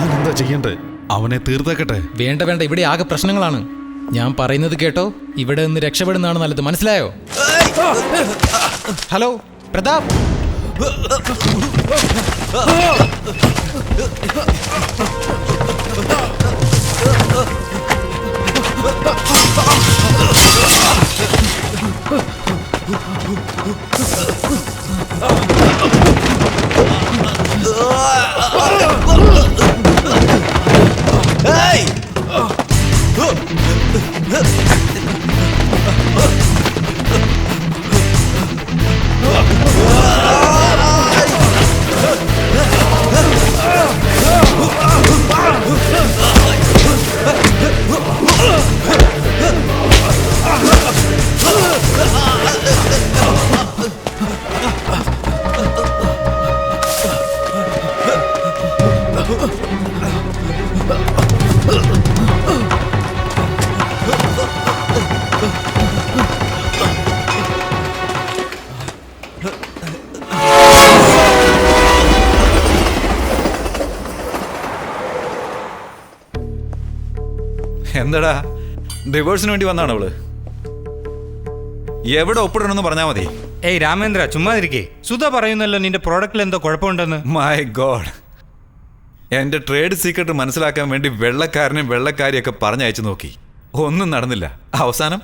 ഞാൻ എന്താ ചെയ്യണ്ടേ? അവനെ തീർത്തേക്കട്ടെ. വേണ്ട വേണ്ട. ഇവിടെ ആകെ പ്രശ്നങ്ങളാണ്. ഞാൻ പറയുന്നത് കേട്ടോ? ഇവിടെ നിന്ന് രക്ഷപ്പെടുന്നതാണ് നല്ലത്. മനസ്സിലായോ? ഹലോ പ്രതാപ്? എന്താടാ? ഡിവോഴ്സിന് വേണ്ടി വന്നാണ് അവൾ. എവിടെ ഒപ്പിടണമെന്ന് പറഞ്ഞാൽ മതി. ഏയ് രാമേന്ദ്ര ചുമ്മാ ഇരിക്കേ സുധ പറയുന്നല്ലോ നിന്റെ പ്രോഡക്റ്റിൽ എന്തോ കുഴപ്പമുണ്ടെന്ന്. മൈ ഗോഡ് എന്റെ ട്രേഡ് സീക്രട്ട് മനസ്സിലാക്കാൻ വേണ്ടി വെള്ളക്കാരനും വെള്ളക്കാരിയൊക്കെ പറഞ്ഞയച്ചു നോക്കി. ഒന്നും നടന്നില്ല. അവസാനം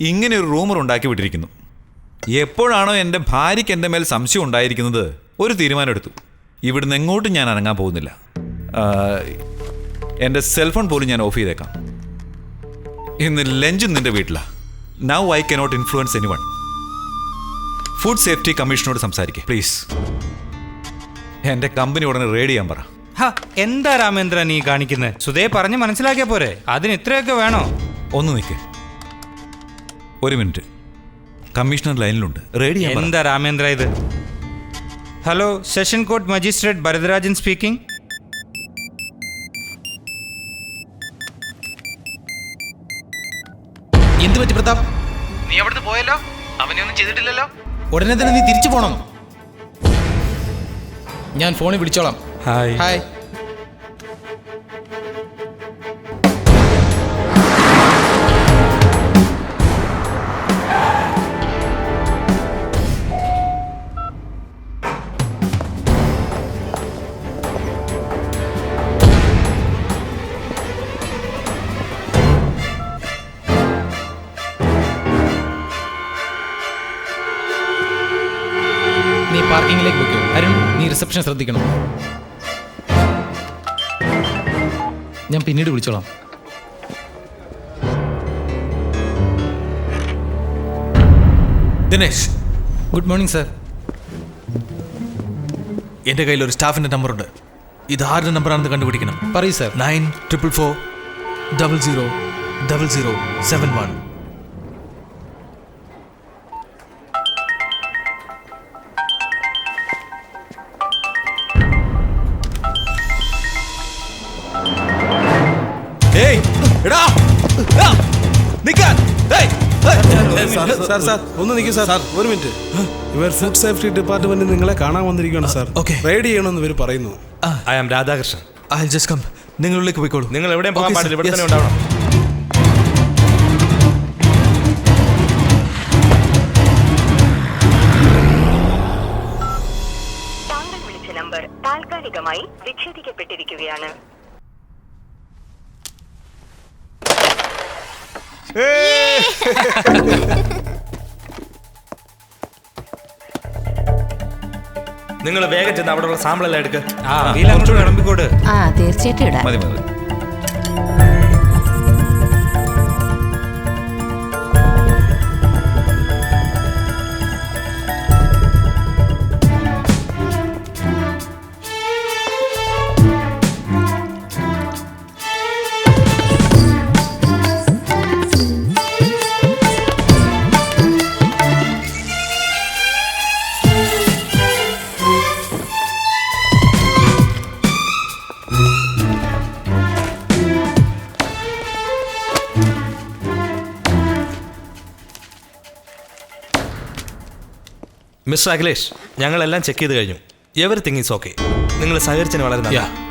ഇങ്ങനെ ഒരു റൂമർ ഉണ്ടാക്കി വിട്ടിരിക്കുന്നു. എപ്പോഴാണോ എന്റെ ഭാര്യയ്ക്ക് എന്റെ മേൽ സംശയം ഉണ്ടായിരിക്കുന്നത് ഒരു തീരുമാനമെടുത്തു. ഇവിടുന്ന് എങ്ങോട്ടും ഞാൻ അനങ്ങാൻ പോകുന്നില്ല. എന്റെ സെൽഫോൺ പോലും ഞാൻ ഓഫ് ചെയ്തേക്കാം. ഇന്ന് ലഞ്ച് നിന്റെ വീട്ടിലാ. Now I cannot influence any one food safety കമ്മീഷനോട് സംസാരിക്കുക പ്ലീസ് എന്റെ കമ്പനി ഉടനെ റെയ്ഡ് ചെയ്യാൻ പറ. ഹ എന്താ രാമേന്ദ്ര നീ കാണിക്കുന്നത് സുധേ പറഞ്ഞ് മനസ്സിലാക്കിയാ പോരെ. അതിന് ഇത്രയൊക്കെ വേണോ? ഒന്ന് നിൽക്ക് ഒരു മിനിറ്റ്. കമ്മീഷണർ ലൈനിലുണ്ട്. റെഡി ചെയ്യാൻ പറ. എന്താ രാമേന്ദ്ര ഇത്? Hello session court magistrate Bharatharajan speaking Pratap നീ അവിടുന്ന് പോയല്ലോ? അവനെ ഒന്നും ചെയ്തിട്ടില്ലല്ലോ? ഉടനെ തന്നെ നീ തിരിച്ചു പോണം. ഞാൻ ഫോണിൽ വിളിച്ചോളാം. ഹായ്. ഹായ്. റിസപ്ഷൻ ശ്രദ്ധിക്കണം. ഞാൻ പിന്നീട് വിളിച്ചോളാം. ദിനേശ്. Good morning sir. എന്റെ കയ്യിൽ ഒരു സ്റ്റാഫിന്റെ നമ്പറുണ്ട്. ഇത് ആരുടെ നമ്പറാണെന്ന് കണ്ടുപിടിക്കണം. പറയൂ sir. Nine triple four double zero double zero seven one. എടാ നിക്കാൻ. സാർ സാർ ഒന്ന് നിൽക്കൂ സാർ. ഒരു മിനിറ്റ്. ഇവർ ഫുഡ് സേഫ്റ്റി ഡിപ്പാർട്ട്മെന്റ് നിങ്ങളെ കാണാൻ വന്നിരിക്കുകയാണ് സാർ. ഓക്കെ. റൈഡ് ചെയ്യണമെന്ന് ഇവർ പറയുന്നു. I am Radhakrishnan. I just come നിങ്ങളിലേക്ക് പോയിക്കോളൂ. നിങ്ങൾ എവിടെയും പോകാൻ പാടില്ല ഇവിടെ തന്നെ ഉണ്ടാവണം. താങ്കൾ വിളിച്ച നമ്പർ താൽക്കാലികമായി വിച്ഛേദിക്കപ്പെട്ടിരിക്കുകയാണ്. നിങ്ങൾ വേഗം ചെന്ന് അവിടെയുള്ള സാമ്പിളെല്ലാം എടുക്കുക ആ തീർച്ചയായിട്ടും ഇടാം. മതി മതി. മിസ്റ്റർ അഖിലേഷ് ഞങ്ങളെല്ലാം ചെക്ക് ചെയ്ത് കഴിഞ്ഞു. എവറിത്തിങ് ഈസ് ഓക്കെ നിങ്ങൾ സഹകരിച്ചതിന് വളരെ നന്ദി.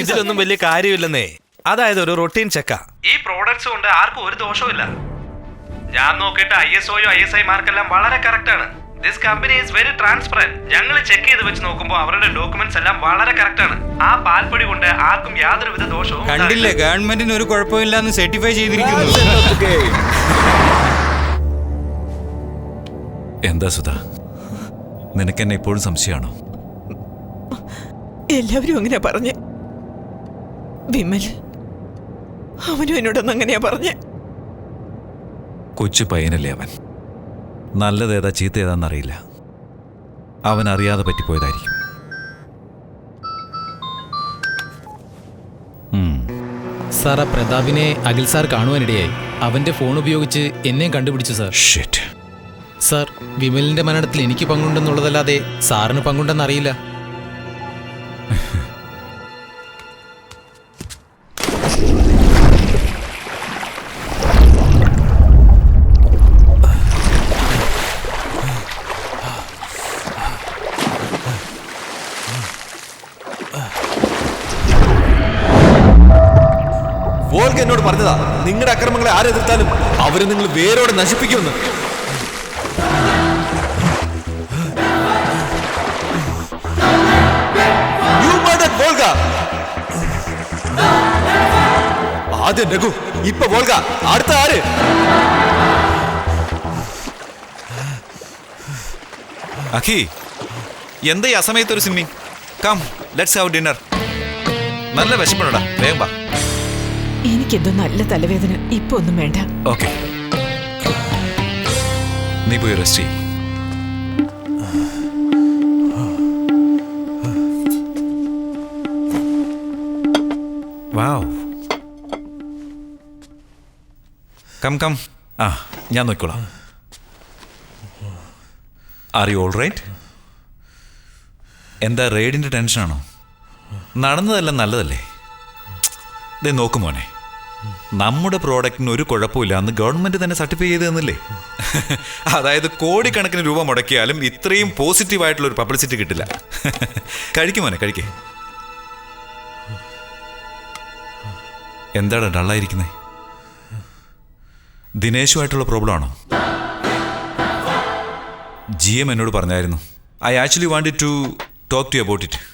ഇതിലൊന്നും വലിയ കാര്യമില്ലെന്നേ. അതായത് ഒരു റൊട്ടീൻ ചെക്ക ഈ പ്രോഡക്ട്സ് കൊണ്ട് ആർക്കും ഒരു ദോഷവും ഞാൻ നോക്കിയിട്ട് ഐ എസ് ഒയും ഐ എസ് ഐ മാർക്കെല്ലാം വളരെ കറക്റ്റ് ആണ്. This company is very transparent ഞങ്ങൾ ചെക്ക് ചെയ്ത് വെച്ച് നോക്കുമ്പോൾ അവരുടെ ഡോക്യുമെന്റ്സ് എല്ലാം വളരെ കറക്റ്റ് ആണ്. ആ പാൽപ്പൊടി കൊണ്ട് ആർക്കും യാതൊരുവിധ ദോഷവും കണ്ടില്ലേ ഗവൺമെന്റിന് ഒരു കുഴപ്പമില്ല എന്ന് സർട്ടിഫൈ ചെയ്തിരിക്കുന്നു. എന്താ സുധ? നിനക്കെന്നെ ഇപ്പോഴും സംശയമാണോ? എല്ലാവരും അങ്ങനെ പറഞ്ഞ്. വിമൽ അവനും എന്നോടൊന്നും അങ്ങനെയാ പറഞ്ഞ്. കൊച്ചു പയ്യനല്ലേ അവൻ? നല്ലതേതാ ചീത്ത ഏതാന്നറിയില്ല അവൻ അറിയാതെ പറ്റിപ്പോയതായിരിക്കും. ഉം. സാർ ആ പ്രതാപിനെ അഖിൽ സാർ കാണുവാനിടയായി. അവന്റെ ഫോൺ ഉപയോഗിച്ച് എന്നെയും കണ്ടുപിടിച്ചു സാർ. ഷെറ്റ് സാർ വിമലിന്റെ മരണത്തിൽ എനിക്ക് പങ്കുണ്ടെന്നുള്ളതല്ലാതെ സാറിന് പങ്കുണ്ടെന്നറിയില്ല. എന്നോട് പറഞ്ഞതാ. നിങ്ങളുടെ അക്രമങ്ങളെ ആരെതിർത്താലും അവരെ നിങ്ങൾ വേരോടെ നശിപ്പിക്കുമെന്ന്. ആദ്യം രഘു ഇപ്പൊ വോൾഗ അടുത്ത ആര്? അഖി എന്താ ഈ അസമയത്തൊരു swimming come let's have dinner നല്ല വിശപ്പുണ്ടടാ. വേഗം വാ. എനിക്കെന്തോ നല്ല തലവേദന. ഇപ്പൊ ഒന്നും വേണ്ട. ഓക്കെ. നീ പോയി റെസ്റ്റ് ചെയ്യും. വാവ്. Come come. ആ ഞാൻ നോക്കോളാം ആർ യു ഓൾ റൈറ്റ് എന്താ റെയ്ഡിന്റെ ടെൻഷനാണോ? നടന്നതെല്ലാം നല്ലതല്ലേ? ഇതേ നോക്ക് മോനെ. നമ്മുടെ പ്രോഡക്റ്റിന് ഒരു കുഴപ്പമില്ല. എന്ന് ഗവൺമെന്റ് തന്നെ സർട്ടിഫൈ ചെയ്ത് തന്നില്ലേ അതായത് കോടിക്കണക്കിന് രൂപ മുടക്കിയാലും ഇത്രയും പോസിറ്റീവ് ആയിട്ടുള്ള ഒരു പബ്ലിസിറ്റി കിട്ടില്ല. കഴിക്കും മോനെ കഴിക്കേ. എന്താണ് ഡള്ളായിരിക്കുന്നേ? ദിനേശുമായിട്ടുള്ള പ്രോബ്ലം ആണോ? ജി എം എന്നോട് പറഞ്ഞായിരുന്നു. I actually want to talk to about it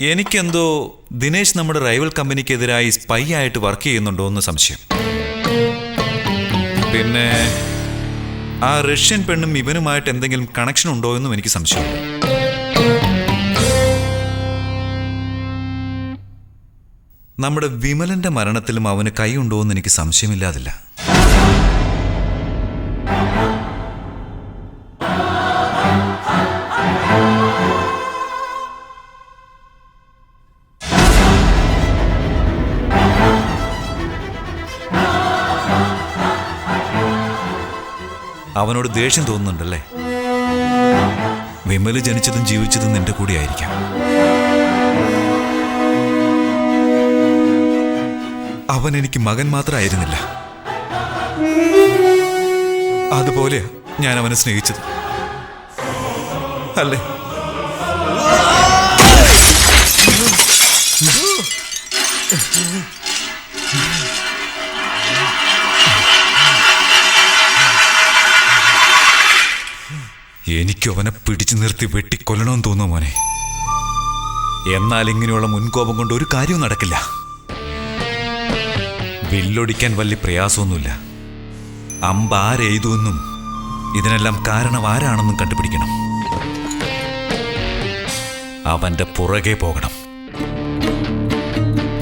എനിക്കെന്തോ ദിനേശ് നമ്മുടെ റൈവൽ കമ്പനിക്കെതിരായി സ്പൈ ആയിട്ട് വർക്ക് ചെയ്യുന്നുണ്ടോ എന്ന് സംശയം. പിന്നെ ആ റഷ്യൻ പെണ്ണും ഇവനുമായിട്ട് എന്തെങ്കിലും കണക്ഷൻ ഉണ്ടോ എന്നും എനിക്ക് സംശയം. നമ്മുടെ വിമലന്റെ മരണത്തിലും അവന് കൈയുണ്ടോ എന്ന് എനിക്ക് സംശയമില്ലാതില്ല. അവനോട് ദേഷ്യം തോന്നുന്നുണ്ടല്ലേ? വിമൽ ജനിച്ചതും ജീവിച്ചതും നിന്റെ കൂടെ ആയിരിക്കാം. അവൻ എനിക്ക് മകൻ മാത്രമായിരുന്നില്ല. അതുപോലെ ഞാൻ അവനെ സ്നേഹിച്ചത്. അല്ലേ? എനിക്ക് അവനെ പിടിച്ചു നിർത്തി വെട്ടിക്കൊല്ലണമെന്ന് തോന്നുന്നു മോനെ. എന്നാൽ ഇങ്ങനെയുള്ള മുൻകോപം കൊണ്ട് ഒരു കാര്യവും നടക്കില്ല. വില്ലൊടിക്കാൻ വലിയ പ്രയാസമൊന്നുമില്ല. അമ്പ ആരെയ്തുവെന്നും ഇതിനെല്ലാം കാരണം ആരാണെന്നും കണ്ടുപിടിക്കണം. അവന്റെ പുറകെ പോകണം.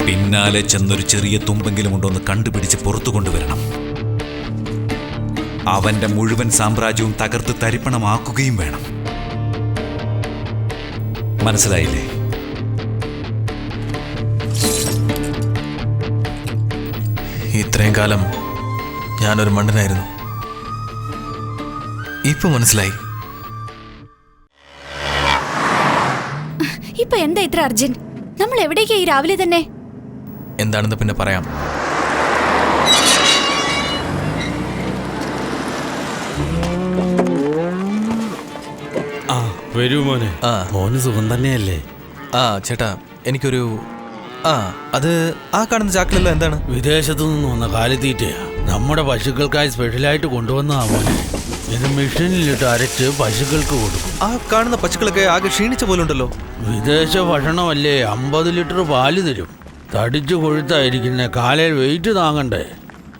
പിന്നാലെ ചെന്നൊരു ചെറിയ തുമ്പെങ്കിലും ഉണ്ടോന്ന് കണ്ടുപിടിച്ച് പുറത്തു കൊണ്ടുവരണം. അവന്റെ മുഴുവൻ സാമ്രാജ്യവും തകർത്ത് തരിപ്പണമാക്കുകയും വേണം. മനസ്സിലായില്ലേ? ഇത്രയും കാലം ഞാനൊരു മണ്ടനായിരുന്നു ഇപ്പൊ മനസ്സിലായി. ഇപ്പൊ എന്താ ഇത്ര അർജന്റ് നമ്മൾ എവിടേക്കാ ഈ രാവിലെ തന്നെ? എന്താണെന്ന് പിന്നെ പറയാം. വരൂ മോനെ. ആ. മോന് സുഖം തന്നെയല്ലേ? ആ ചേട്ടാ എനിക്കൊരു ആ അത് ആ കാണുന്ന ചാക്കിലല്ല എന്താണ്? വിദേശത്തു നിന്ന് വന്ന കാലിത്തീറ്റയാ. നമ്മുടെ പശുക്കൾക്കായി സ്പെഷ്യലായിട്ട് കൊണ്ടുവന്നതാ മോനെ. ഇത് മെഷീനിലിട്ട് അരച്ച് പശുക്കൾക്ക് കൊടുക്കും. ആ കാണുന്ന പശുക്കളൊക്കെ ആകെ ക്ഷീണിച്ച പോലെ ഉണ്ടല്ലോ വിദേശ ഭക്ഷണമല്ലേ അമ്പത് ലിറ്റർ പാൽ തരും. തടിച്ചു കൊഴുത്തായിരിക്കുന്ന കാലയിൽ വെയിറ്റ് താങ്ങണ്ടേ?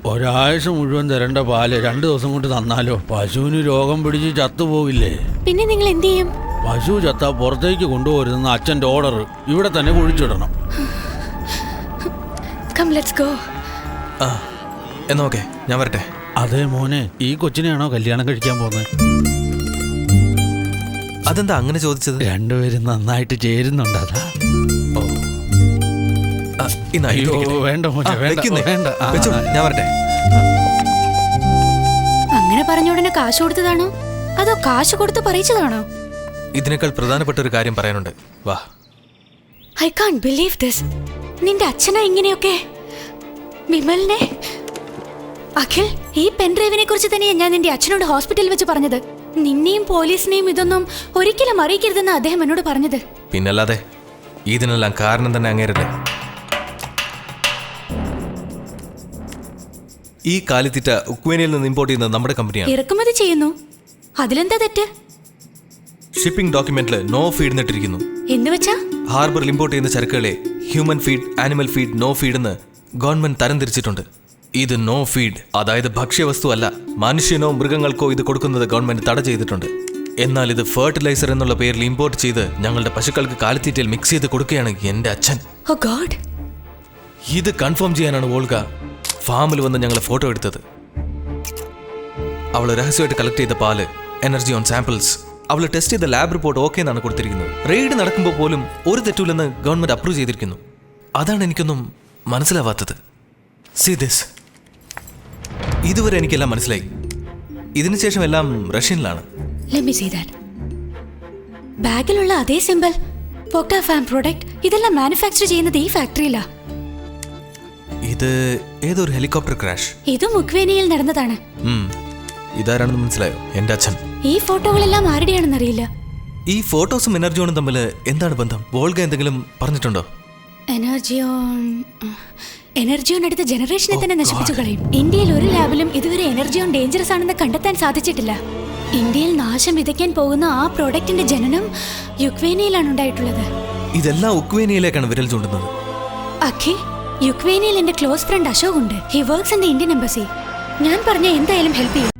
ഒരാഴ്ച മുഴുവൻ തരേണ്ട പാൽ രണ്ടു ദിവസം കൊണ്ട് തന്നാലോ? പശുവിന് രോഗം പിടിച്ച് ചത്തുപോകില്ലേ? പിന്നെ നിങ്ങൾ എന്ത് ചെയ്യും? പശു ചത്ത പുറത്തേക്ക് കൊണ്ടുപോരുന്ന അച്ഛന്റെ ഓർഡർ ഇവിടെ തന്നെ കുഴിച്ചിടണം. കം ലെറ്റ്സ് ഗോ ആ എന്നാ ഓക്കെ ഞാൻ വരട്ടെ. അതെ മോനെ ഈ കൊച്ചിനെയാണോ കല്യാണം കഴിക്കാൻ പോകുന്നത് അതെന്താ അങ്ങനെ ചോദിച്ചത്? രണ്ടുപേരും നന്നായിട്ട് ചേരുന്നുണ്ട് അതാ. ആ, ഇന്നാ, ഇത് അയ്യോ, വെക്കട്ടെ. വേണ്ട മോനെ, ആ, വേണ്ട, വെക്കുന്നേ. വേണ്ട. ആ, വെച്ചോളൂ, ആ. ഞാൻ വരട്ടെ. അങ്ങനെ പറഞ്ഞ ഉടനെ കാശ് കൊടുത്തതാണോ? അതോ കാശ് കൊടുത്ത് പറയിച്ചതാണോ? ഇതിനേക്കാൾ പ്രധാനപ്പെട്ട ഒരു കാര്യം പറയാനുണ്ട്. വാ. ഐ കാൺ ബിലീവ് ദിസ് നിന്റെ അച്ഛനാ ഇങ്ങനെയൊക്കെ? വിമലിനെ? അഖിൽ ഈ പെൻഡ്രൈവിനെ കുറിച്ച് തന്നെയാണ് ഞാൻ നിന്റെ അച്ഛനോട് ഹോസ്പിറ്റലിൽ വെച്ച് പറഞ്ഞത്. നിന്നെയും പോലീസിനെയും ഇതൊന്നും ഒരിക്കലും അറിയിക്കരുതെന്ന് അദ്ദേഹം എന്നോട് പറഞ്ഞത്. പിന്നല്ലാതെ ഇതിനെല്ലാം കാരണം തന്നെ അങ്ങേരല്ലേ? ഈ കാലിത്തീറ്റ ഉക്വേനിയിൽ നിന്ന് ഇമ്പോർട്ട് ചെയ്യുന്നത് നമ്മുടെ കമ്പനിയാണ്. ഇറക്കുമതി ചെയ്യുന്നു. അതിലെന്താ തെറ്റ്? ഷിപ്പിംഗ് ഡോക്യുമെന്റിൽ നോ ഫീഡ് എന്നിട്ടിരിക്കുന്നു എന്ന് വെച്ചാ? ഹാർബറിൽ ഇമ്പോർട്ട് ചെയ്യുന്ന ചരക്കുകളെ human feed animal feed no feed എന്ന് ഗവൺമെന്റ് തരംതിരിച്ചിട്ടുണ്ട്. ഇത് നോ ഫീഡ് അതായത് ഭക്ഷ്യവസ്തു അല്ല മനുഷ്യനോ മൃഗങ്ങൾക്കോ ഇത് കൊടുക്കുന്നത് ഗവൺമെന്റ് തട ചെയ്തിട്ടുണ്ട്. എന്നാൽ ഇത് ഫെർട്ടിലൈസർ എന്നുള്ള പേരിൽ ഇമ്പോർട്ട് ചെയ്ത് ഞങ്ങളുടെ പശുക്കൾക്ക് കാലിത്തീറ്റയിൽ മിക്സ് ചെയ്ത് കൊടുക്കുകയാണ് എന്റെ അച്ഛൻ. ഗോഡ് ഇത് കൺഫേം ചെയ്യാനാണ് വോൾഗ ഫാമിൽ വന്ന് ഞങ്ങൾ ഫോട്ടോ എടുത്തത്. അവൾ രഹസ്യമായിട്ട് കളക്ട് ചെയ്ത പാൽ എനർജി ഓൺ സാമ്പിൾസ് അവൾ ടെസ്റ്റ് ചെയ്ത ലാബ് റിപ്പോർട്ട് ഓക്കെ എന്നാണ് കൊടുത്തിരിക്കുന്നത്. റെയ്ഡ് നടക്കുമ്പോൾ പോലും ഒരു തെറ്റുമില്ലെന്ന് ഗവൺമെന്റ് അപ്രൂവ് ചെയ്തിരിക്കുന്നു. അതാണ് എനിക്കൊന്നും മനസ്സിലാവാത്തത്. സി ദിസ് ഇതുവരെ എനിക്കെല്ലാം മനസ്സിലായി. ഇതിനുശേഷം എല്ലാം റഷ്യനിലാണ്. ബാഗിലുള്ള അതേ സിമ്പിൾ ഫാം പ്രോഡക്റ്റ് ഇതെല്ലാം മാനുഫാക്ചർ ചെയ്യുന്നത് ഈ ഫാക്ടറിയിലാ ഇത് ഏതൊരു ഹെലികോപ്റ്റർ ക്രാഷ് ഇത് മുക്വേനിയിൽ നടന്നതാണ്. ഇതാരാണെന്ന് മനസ്സിലായോ? എന്റെ അച്ഛൻ. ഈ ഫോട്ടോകളെല്ലാം ആരുടെയാണെന്ന് അറിയില്ല ഈ ഫോട്ടോസും എനർജിയോണും തമ്മിൽ എന്താണ് ബന്ധം? വോൾഗ എന്തെങ്കിലും പറഞ്ഞിട്ടുണ്ടോ? എനർജിയോൺ എനർജിയോൺ അടുത്ത ജനറേഷനെ തന്നെ നശിപ്പിച്ചു കളയും. ഇന്ത്യയിൽ ഒരു ലാബിലും ഇതുവരെ എനർജിയോൺ ഡേഞ്ചറസ് ആണെന്ന് കണ്ടെത്താൻ സാധിച്ചിട്ടില്ല. ഇന്ത്യയിൽ നാശം വിതയ്ക്കാൻ പോകുന്ന ആ പ്രോഡക്റ്റിന്റെ ജനനം യുക്വേനിയയിലാണ് ഉണ്ടായിട്ടുള്ളത്. ഇതെല്ലാം ഉക്വേനിയയിലേക്കാണ് വിരൽ ചൂണ്ടുന്നത്. അഖി യുക്വേനിയയിൽ എന്റെ ക്ലോസ് ഫ്രണ്ട് അശോക് ഉണ്ട് he works in the Indian embassy ഞാൻ പറഞ്ഞ എന്തായാലും ഹെൽപ്പ് ചെയ്യും.